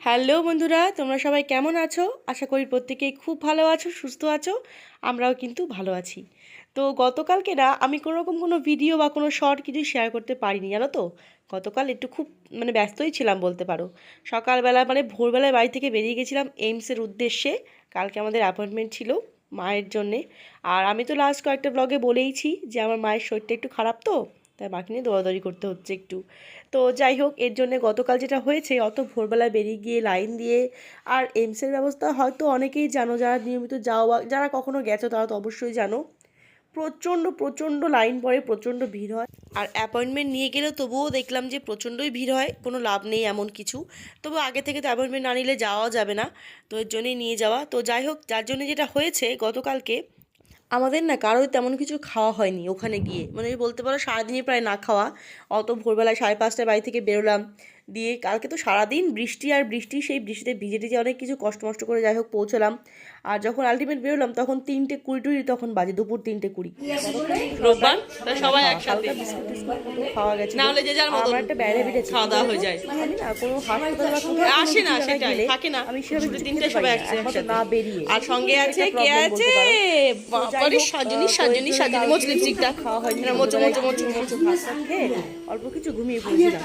Hello বন্ধুরা, তোমরা সবাই কেমন আছো? আশা করি প্রত্যেকেই খুব ভালো আছো, সুস্থ আছো, আমরাও কিন্তু ভালো আছি। তো গতকালকে না, আমি কোনো রকম কোনো ভিডিও বা কোনো শর্ট কিছু শেয়ার করতে পারিনি, জানো তো? গতকাল একটু খুব মানে ব্যস্তই ছিলাম বলতে পারো। সকালবেলা মানে ভোরবেলায় বাড়ি থেকে বেরিয়ে গেছিলাম এইমসের উদ্দেশ্যে। কালকে আমাদের অ্যাপয়েন্টমেন্ট ছিল মায়ের জন্যে। আর আমি তো লাস্ট কয়েকটা ব্লগে বলেইছি যে আমার মায়ের শরীরটা একটু খারাপ তো? তাই মাকে নিয়ে দৌড়াদৌড়ি করতে হচ্ছে একটু। তো যাই হোক, এর জন্য গতকাল যেটা হয়েছে, অত ভোরবেলায় বেরিয়ে গিয়ে লাইন দিয়ে, আর এমসের ব্যবস্থা হয়তো অনেকেই জানো, যারা নিয়মিত যাও বা যারা কখনো গেছো তারা তো অবশ্যই জানো। প্রচণ্ড প্রচণ্ড লাইন পড়ে, প্রচণ্ড ভিড় হয়। আর অ্যাপয়েন্টমেন্ট নিয়ে গেলেও তবুও দেখলাম যে প্রচণ্ডই ভিড় হয়, কোনো লাভ নেই এমন কিছু। তবু আগে থেকে তো অ্যাপয়েন্টমেন্ট না নিলে যাওয়াও যাবে না। তো এর জন্যই নিয়ে যাওয়া। তো যাই হোক, যার জন্য যেটা হয়েছে গতকালকে আমাদের না কারোর তেমন কিছু খাওয়া হয়নি ওখানে গিয়ে। মানে বলতে পারো সারাদিনই প্রায় না খাওয়া। অত ভোরবেলায় সাড়ে পাঁচটায় বাড়ি থেকে বেরোলাম। দিয়ে কালকে তো সারাদিন বৃষ্টি আর বৃষ্টি সেই বৃষ্টিতে ভিজে টিজে অনেক কিছু কষ্ট মষ্ট করে যাই হোক পৌঁছলাম। আর যখন আলটিমেট বেরোলাম তখন তিনটে কুড়ি টুড়ি তখন বাজে দুপুর তিনটে কুড়ি। রোববার? সবাই একসাথে। বিস্কুট টিস্কুট মতো খাওয়া গেছে। না হলে যে যার মতো আমার একটা বাইরে বেড়েছে খাওয়া দাওয়া হয়ে যায়। না কোনো হাসপাতাল বা কোথাও কোনো আসে না সেটাই। থাকে না। আমি সেভাবে তিনটে সবাই পারি না, একমাত্র একসাথে না বেরিয়ে। আর সঙ্গে আছে একটা কে আছে? বলতে পারো। তো যাই বাবারে সাজনি সাজনি তো এর জন্য সাজনি মোচ লিপস্টিকটা খাওয়া হয়নি। এটা মোচো মোচো মোচো মোচো। ভাত টাত খেয়ে অল্প কিছু ঘুমিয়ে পড়েছিলাম।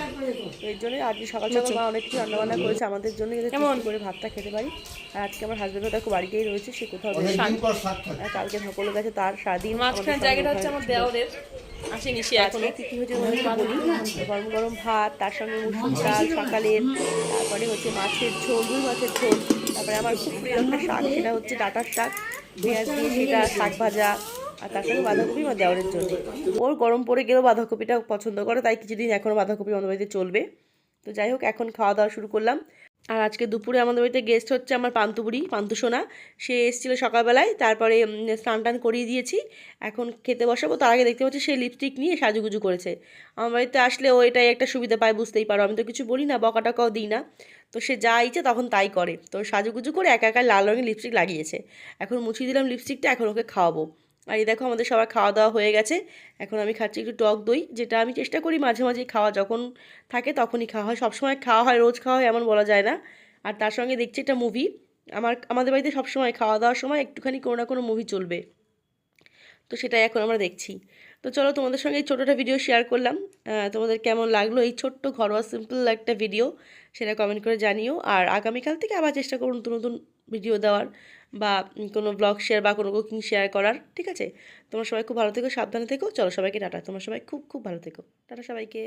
এর জন্য আজকে সকাল সকাল মা অনেক কিছু রান্না বান্না করেছে। আমাদের জন্য যাতে কেমন? করে ভাতটা খেতে পারি। আর আজকে আমার হাজবেন্ডও দেখো বাড়িতেই রয়েছে সে কোথাও পর কালকে সকলে গেছে তার সারাদিন মাঝখানে জায়গাটা হচ্ছে আমার ঘরে দেওরের। আসেনি সে এখনও। আজকে কি হচ্ছে বলতে গরম গরম ভাত তার সঙ্গে মুসুর ডাল সকালের তারপরে হচ্ছে মাছের ঝোল রুই মাছের ঝোল তারপরে আমার খুব প্রিয় একটা শাক সেটা হচ্ছে ডাটার শাক পেঁয়াজ দিয়ে সেটা শাক ভাজা আর তার সঙ্গে বাঁধাকপি আমার দেওয়ারের জন্য। ওর গরম পড়ে গেলেও বাঁধাকপিটা পছন্দ করে তাই কিছুদিন এখনও বাঁধাকপি আমাদের বাড়িতে চলবে। তো যাই হোক, এখন খাওয়া দাওয়া শুরু করলাম। আর আজকে দুপুরে আমাদের বাড়িতে গেস্ট হচ্ছে আমার পান্তুবুড়ি পান্তুসোনা সে এসেছিল সকালবেলায়, তারপরে স্নান টান করিয়ে দিয়েছি। এখন খেতে বসাবো, তার আগে দেখতে পাচ্ছি সে লিপস্টিক নিয়ে সাজুগুজু করেছে। আমার বাড়িতে আসলে ও এটাই একটা সুবিধা পায়, বুঝতেই পারো। আমি তো কিছু বলি না বকা টকাও দিই না। তো সে যা ইচ্ছে তখন তাই করে। তো সাজুগুজু করে একা একা লাল রঙের লিপস্টিক লাগিয়েছে। এখন মুছিয়ে দিলাম লিপস্টিকটা এখন ওকে খাওয়াবো। আর এই দেখো আমাদের সবার খাওয়া দাওয়া হয়ে গেছে। এখন আমি খাচ্ছি একটু টক দই, যেটা আমি চেষ্টা করি মাঝে মাঝে খাওয়া, যখন থাকে তখনই খাওয়া হয়। সবসময় খাওয়া হয়, রোজ খাওয়া হয়, এমন বলা যায় না। আর তার সঙ্গে দেখছি একটা মুভি আমার, আমাদের বাড়িতে সবসময় খাওয়া দাওয়ার সময় একটুখানি কোনো না কোনো মুভি চলবে। তো সেটাই এখন আমরা দেখছি। তো চলো তোমাদের সঙ্গে এই ছোটোটা ভিডিও শেয়ার করলাম। তোমাদের কেমন লাগল এই ছোট্ট ঘরোয়া সিম্পল একটা ভিডিও সেটা কমেন্ট করে জানিও। আর আগামীকাল থেকে আবার চেষ্টা করুন নতুন নতুন ভিডিও দেওয়ার বা কোনো ব্লগ শেয়ার বা কোনো কুকিং শেয়ার করার, ঠিক আছে? তোমরা সবাই খুব ভালো থেকো, সাবধানে থেকো। চলো সবাইকে টাটা। তোমরা সবাই খুব খুব ভালো থেকো। টাটা সবাইকে।